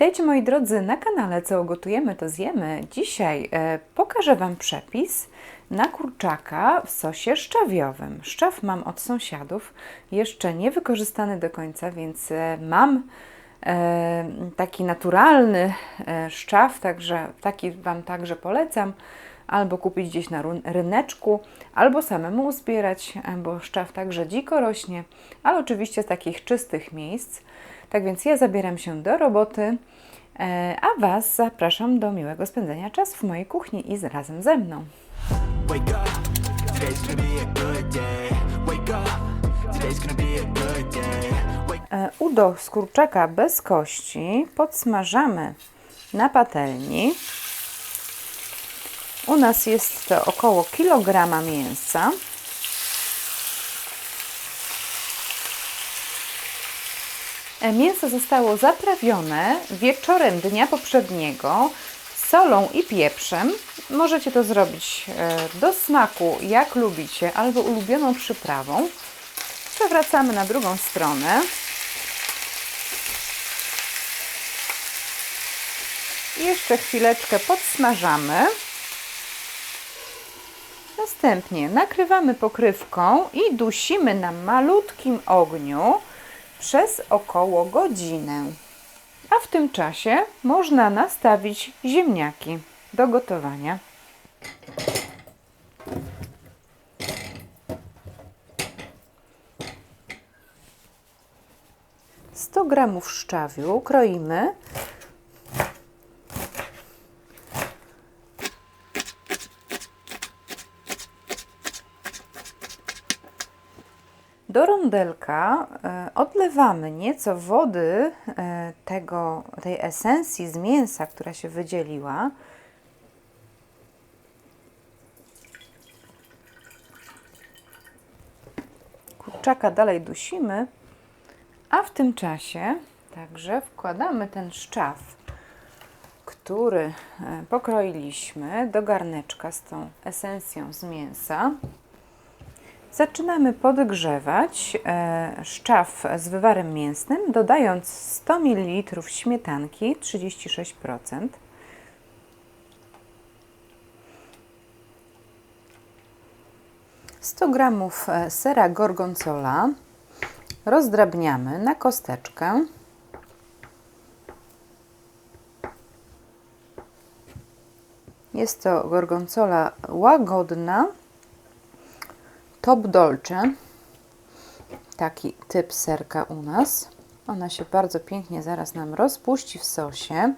Witajcie moi drodzy na kanale Co gotujemy to zjemy. Dzisiaj e, pokażę Wam przepis na kurczaka w sosie szczawiowym. Szczaw mam od sąsiadów, jeszcze nie wykorzystany do końca, więc e, mam e, taki naturalny e, szczaw, także taki Wam także polecam. Albo kupić gdzieś na ryneczku, albo samemu uzbierać, bo szczaw także dziko rośnie, ale oczywiście z takich czystych miejsc. Tak więc ja zabieram się do roboty, a Was zapraszam do miłego spędzenia czasu w mojej kuchni i z razem ze mną. E, Udo z kurczaka bez kości podsmażamy na patelni. U nas jest to około kilograma mięsa. Mięso zostało zaprawione wieczorem dnia poprzedniego solą i pieprzem. Możecie to zrobić e, do smaku, jak lubicie, albo ulubioną przyprawą. Przewracamy na drugą stronę. Jeszcze chwileczkę podsmażamy. Następnie nakrywamy pokrywką i dusimy na malutkim ogniu przez około godzinę. A w tym czasie można nastawić ziemniaki do gotowania. Sto gramów szczawiu kroimy Do rondelka e, odlewamy nieco wody e, tego, tej esencji z mięsa, która się wydzieliła. Kurczaka dalej dusimy, a w tym czasie także wkładamy ten szczaw, który e, pokroiliśmy do garneczka z tą esencją z mięsa. Zaczynamy podgrzewać e, szczaw z wywarem mięsnym, dodając 100 ml śmietanki 36%. Sto gramów e, sera gorgonzola rozdrabniamy na kosteczkę. Jest to gorgonzola łagodna, Top Dolce, taki typ serka u nas. Ona się bardzo pięknie zaraz nam rozpuści w sosie.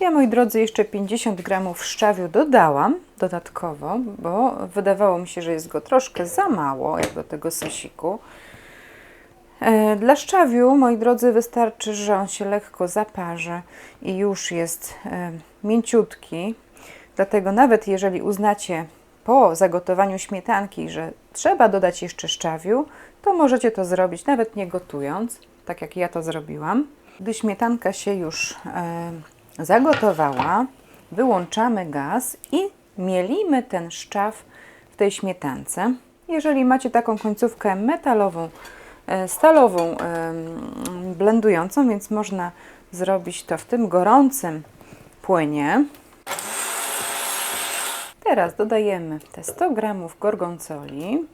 Ja, moi drodzy, jeszcze 50 gramów szczawiu dodałam dodatkowo, bo wydawało mi się, że jest go troszkę za mało, jak do tego sosiku. E, Dla szczawiu, moi drodzy, wystarczy, że on się lekko zaparzy i już jest e, mięciutki. Dlatego nawet jeżeli uznacie po zagotowaniu śmietanki, że trzeba dodać jeszcze szczawiu, to możecie to zrobić nawet nie gotując, tak jak ja to zrobiłam. Gdy śmietanka się już e, zagotowała, wyłączamy gaz i mielimy ten szczaw w tej śmietance. Jeżeli macie taką końcówkę metalową, stalową em, blendującą, więc można zrobić to w tym gorącym płynie. Teraz dodajemy te 100 gramów gorgonzoli.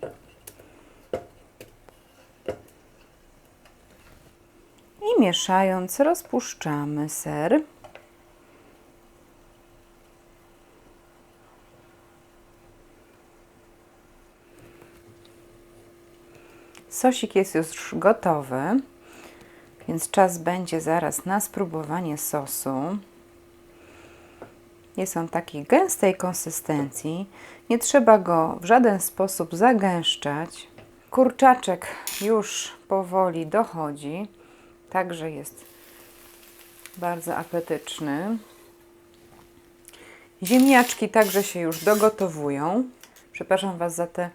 I mieszając rozpuszczamy ser. Sosik jest już gotowy, więc czas będzie zaraz na spróbowanie sosu. Jest on takiej gęstej konsystencji. Nie trzeba go w żaden sposób zagęszczać. Kurczaczek już powoli dochodzi, także jest bardzo apetyczny. Ziemniaczki także się już dogotowują. Przepraszam Was za te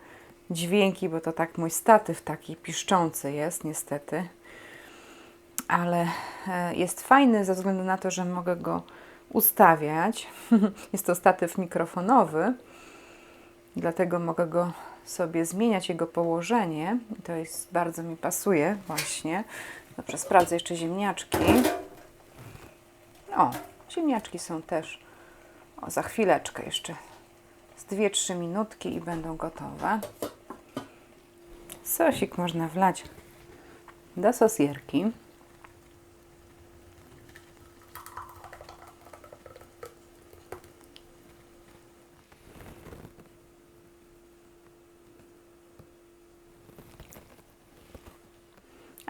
dźwięki, bo to tak mój statyw taki piszczący jest niestety. Ale e, jest fajny ze względu na to, że mogę go ustawiać. Jest to statyw mikrofonowy, dlatego mogę go sobie zmieniać, jego położenie. To jest, bardzo mi pasuje właśnie. Dobrze, sprawdzę jeszcze ziemniaczki. O, ziemniaczki są też. O, za chwileczkę jeszcze. Z 2-3 minutki i będą gotowe. Sosik można wlać do sosierki.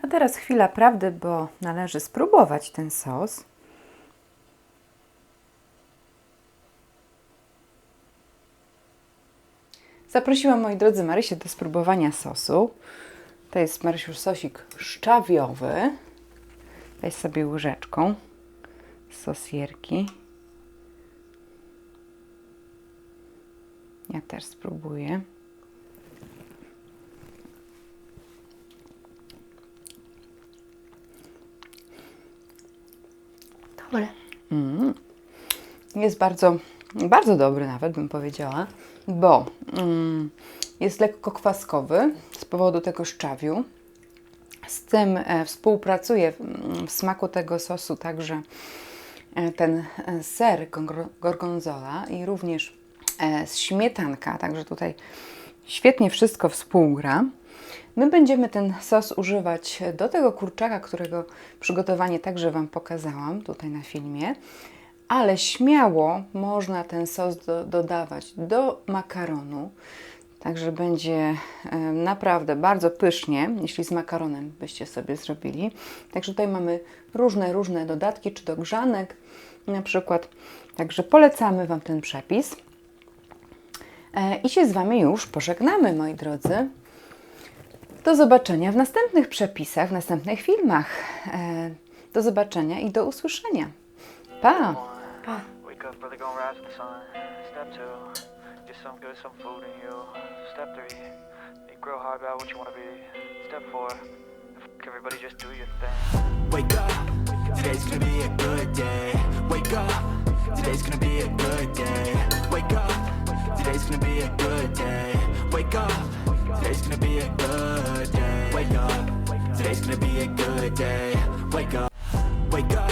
A teraz chwila prawdy, bo należy spróbować ten sos. Zaprosiłam, moi drodzy, Marysię do spróbowania sosu. To jest, Marysiu, sosik szczawiowy. Weź sobie łyżeczką sosierki. Ja też spróbuję. Dobre. Jest bardzo, bardzo dobry nawet bym powiedziała, bo mm, jest lekko kwaskowy z powodu tego szczawiu. Z tym e, współpracuje w, w smaku tego sosu także e, ten e, ser gor- gorgonzola i również e, śmietanka, także tutaj świetnie wszystko współgra. My będziemy ten sos używać do tego kurczaka, którego przygotowanie także Wam pokazałam tutaj na filmie, ale śmiało można ten sos do, dodawać do makaronu. Także będzie naprawdę bardzo pysznie, jeśli z makaronem byście sobie zrobili. Także tutaj mamy różne, różne dodatki, czy do grzanek na przykład. Także polecamy Wam ten przepis. E, I się z Wami już pożegnamy, moi drodzy. Do zobaczenia w następnych przepisach, w następnych filmach. E, Do zobaczenia i do usłyszenia. Pa! Pa. Wake up, brother, gonna rise with the sun. Step two, get some good, some food in you. Step three, think real hard about what you wanna be. Step four, f- everybody just do your thing. Wake up, today's gonna be a good day. Wake up, today's gonna be a good day. Wake up, today's gonna be a good day. Wake up, today's gonna be a good day. Wake up, today's gonna be a good day. Wake up, wake up,